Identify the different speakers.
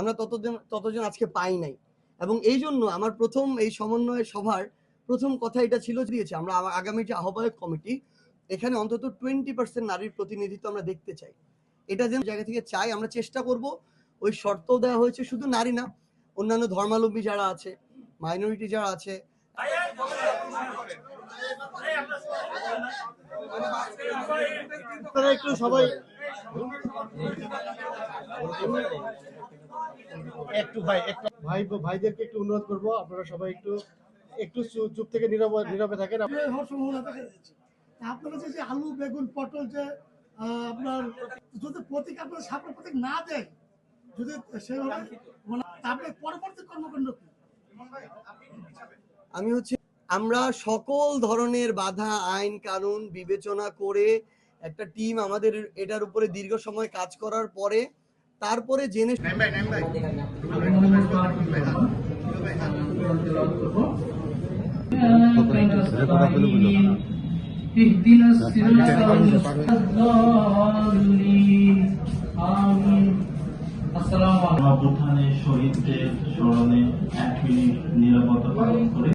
Speaker 1: আমরা ততজন ততজন আজকে পাই নাই। এবং এই জন্য আমার প্রথম এই সমন্বয় সভার প্রথম কথা এটা ছিল দিয়েছে আমরা আগামী যে আহ্বায়ক কমিটি এখানে অন্তত টোয়েন্টি পার্সেন্ট নারীর প্রতিনিধিত্ব আমরা দেখতে চাই। এটা যেন জায়গা থেকে চাই আমরা চেষ্টা করব ওই শর্ত দেওয়া হয়েছে শুধু নারী না অন্যান্য ধর্মাবলম্বী যারা আছে মাইনরিটি যারা আছে। একটু সবাই
Speaker 2: একটু ভাই একটু। ভাই ভাইদেরকে একটু অনুরোধ করব আপনারা সবাই একটু একটু চুপ থেকে নীরবে নীরবে থাকেন।
Speaker 3: আপনারা যে আলু বেগুন পটল যে আপনার যদি প্রতীক আপনার সাপের প্রতীক না দেয় যদি সেভাবে মানে তারপরে পরবর্তী কর্মকাণ্ড কি?
Speaker 1: আমি হচ্ছে আমরা সকল ধরনের বাধা আইন কানুন বিবেচনা করে একটা টিম আমাদের এটার উপরে দীর্ঘ সময় কাজ করার পরে তারপরে জেনে
Speaker 4: শহীদদের স্মরণে এক মিনিট নিরাপত্তা পালন করে।